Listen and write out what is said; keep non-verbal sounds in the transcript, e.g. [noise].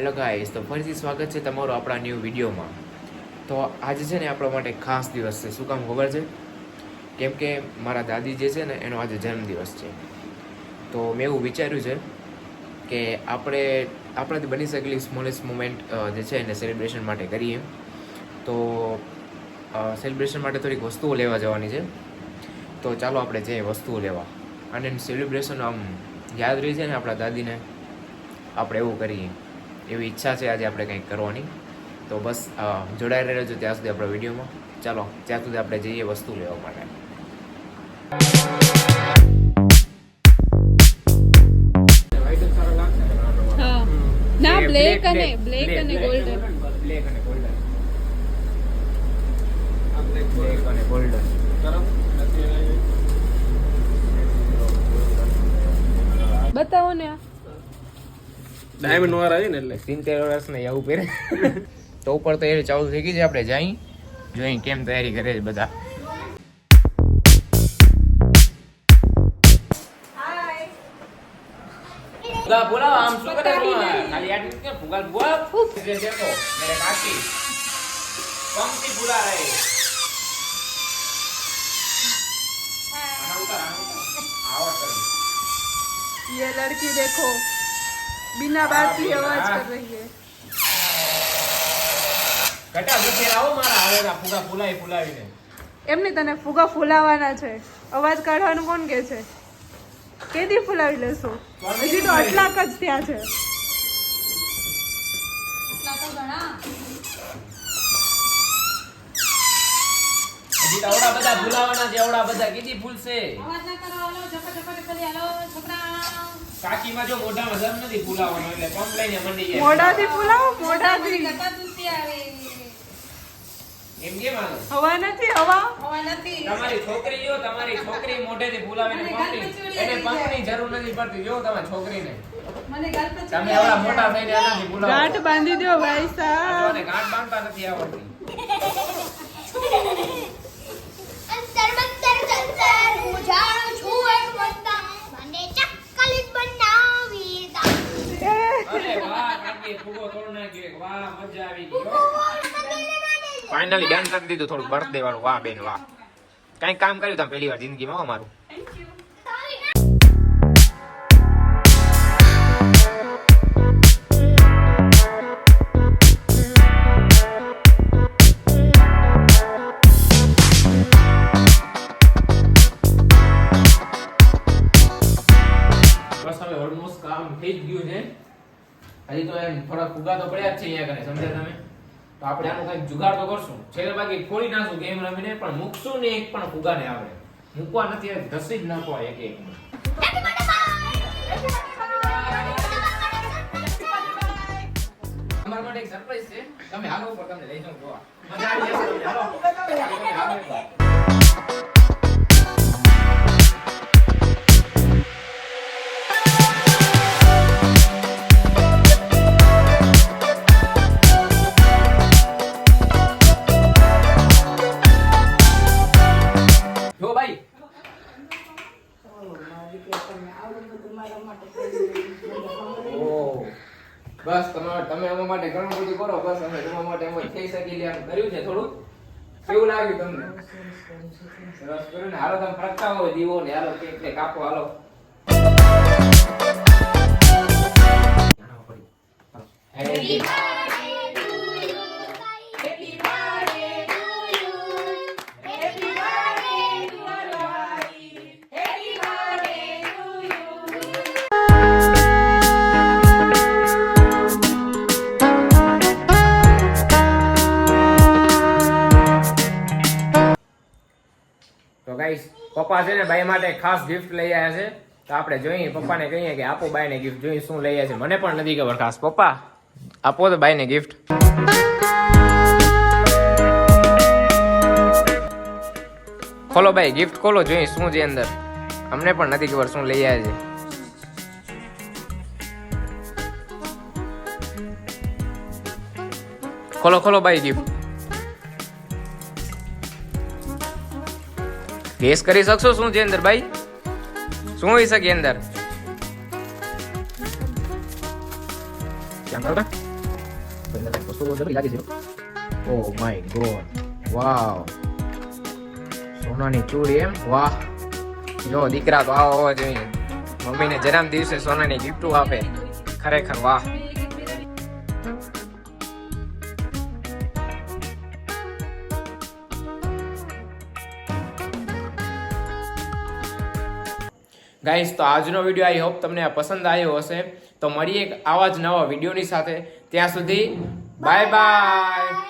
Hello guys તો ફરીથી સ્વાગત છે તમારું આપણા ન્યૂ વિડીયોમાં. તો આજે છે ને આપણા માટે ખાસ દિવસ છે. શું કામ ખબર છે? કેમ કે મારા દાદી જે છે ને, એનો આજે જન્મદિવસ છે. તો મેં એવું વિચાર્યું છે કે આપણે, આપણાથી બની શકેલી સ્મોલેસ્ટ મુમેન્ટ જે છે એને સેલિબ્રેશન માટે કરીએ. તો સેલિબ્રેશન માટે થોડીક વસ્તુઓ લેવા જવાની છે. તો ચાલો આપણે જઈએ વસ્તુઓ લેવા. અને સેલિબ્રેશન આમ યાદ રહી છે ને આપણા દાદીને, આપણે એવું કરીએ. એવી ઈચ્છા છે આજે આપણે કંઈક કરવાની. તો બસ જોડાઈ રહેજો ત્યાં સુધી આપણા વિડીયોમાં. ચાલો ત્યાં સુધી આપણે જઈએ વસ્તુ લેવા માટે. ના બ્લેક અને બ્લેક અને ગોલ્ડન. બ્લેક અને ગોલ્ડન. બ્લેક અને ગોલ્ડન. બતાવો ને આ. ડાયમંડ વાળા છે ને એટલે સિત્તેર વર્ષ ને આવું પહેરે [laughs] તો ઉપર તો એ ચાલુ થઈ ગઈ છે આપણે જઈ જોઈ કેમ તૈયારી કરે છે બધા ફુગા બોલાવો આમ શું કરે છો? ખાલી આટલું કે ફુગા બોલ ये देखो मेरे काकी पंक्ति बुला रहे हैं आना उतार आना उतार आवाज कर ये लड़की देखो बिना बात की आवाज कर रही है કટા જશે આવો મારા આવેલા ફુગા ફુલાઈ ફુલાવીને એમને તને ફુગા ફૂલાવાના છે અવાજ કાઢવાનું કોણ કે છે કેદી ફૂલાવી લેશો હજી તો આટલાક જ ત્યાં છે હજી તો આવડા બધા ભૂલાવાના છે આવડા બધા કીધી ફૂલશે કાકીમાં જો મોઢામાં જમ નથી ભૂલાવાનો એટલે પંપ લઈને મંડી જાય. મોઢાથી ફૂલાવો મોઢાથી. એમ કેમ હાલો હવા નથી હવા. તમારી છોકરી જો તમારી છોકરી મોઢેથી ફુલાવીને પંપની એને પંપની જરૂર નથી પડતી. જો તમારી છોકરીને. તમે આવડા મોટા થઈને આનાથી ભૂલાવો. ગાંઠ બાંધી દો ભાઈ આ સાહેબ. ગાંઠ બાંધતા નથી આવડતી [laughs] અંતર મંતર જંતર હું જાણું છું એક વસ્તા મને ચક્કલિત બનાવી દા અરે વાહ કાકી ફુગો તોડ નાખ્યો એક. વાહ મજા આવી ગઈ હો. ફાઇનલી ડન કરી દીધું. થોડું બર્થડે વાળું વાહ બેન વાહ. કઈ કામ કર્યું તમે પહેલી વાર જિંદગીમાં અમારું બસ હવે ઓલમોસ્ટ કામ થઈ જ ગયું છે. હજી તો એમ થોડા ફુગા તો પડ્યા જ છે અહીંયા કને સમજ્યા તમે? તો આપણે આનું કંઈક જુગાડ તો કરશું. છેલ્લે બાકી ફોડી નાખશું ગેમ રમીને પણ મૂકશું ને એક પણ ફુગા ને આવડે મૂકવા નથી ધસી જ નાખવા એક એક તમારા માટે એક સરપ્રાઈઝ છે. તમે હાલો ઉપર તમને લઈ જાઉં જોવા. મજા આવી જશે. હાલો. [laughs] ભાઈ. બસ તમે તમે અમારા માટે ઘણું બધું કરો. બસ અમે તમારા માટે એમ થઈ શકી લે કર્યું છે થોડું. કેવું લાગ્યું તમને? સરસ કર્યું ને? હાલો તમે પ્રગટાવો દીવો ને હાલો કેક ને કાપો હાલો. Happy ગાઈસ પપ્પા છે ને બાઈ માટે ખાસ ગિફ્ટ લઈ આવ્યા છે. તો આપણે જોઈએ, પપ્પાને કહીએ કે આપો બાઈને ગિફ્ટ જોઈએ શું લઈ આવ્યા છે. મને પણ નથી ખબર ખાસ. પપ્પા, આપો તો બાઈને ગિફ્ટ ખોલો ભાઈ ગિફ્ટ ખોલો, જોઈએ શું છે અંદર. અમને પણ નથી ખબર શું લઈ આવ્યા છે. ખોલો ખોલો ભાઈ ગિફ્ટ ગેસ કરી શકશો? શું છે અંદર ભાઈ? શું હોઈ શકે અંદર? Oh my god. વાવ. સોનાની ચૂડી એમ? વાહ. જો દીકરા તો આવો હોવો જોઈએ. મમ્મીને જન્મ દિવસે સોનાની ગિફ્ટો આપે. ખરેખર, વાહ. ગાઈસ તો આજનો વીડિયો આઈ હોપ તમને પસંદ આવ્યો હશે. તો મળીએ આવા જ નવા વિડીયોની સાથે. ત્યાં સુધી બાય બાય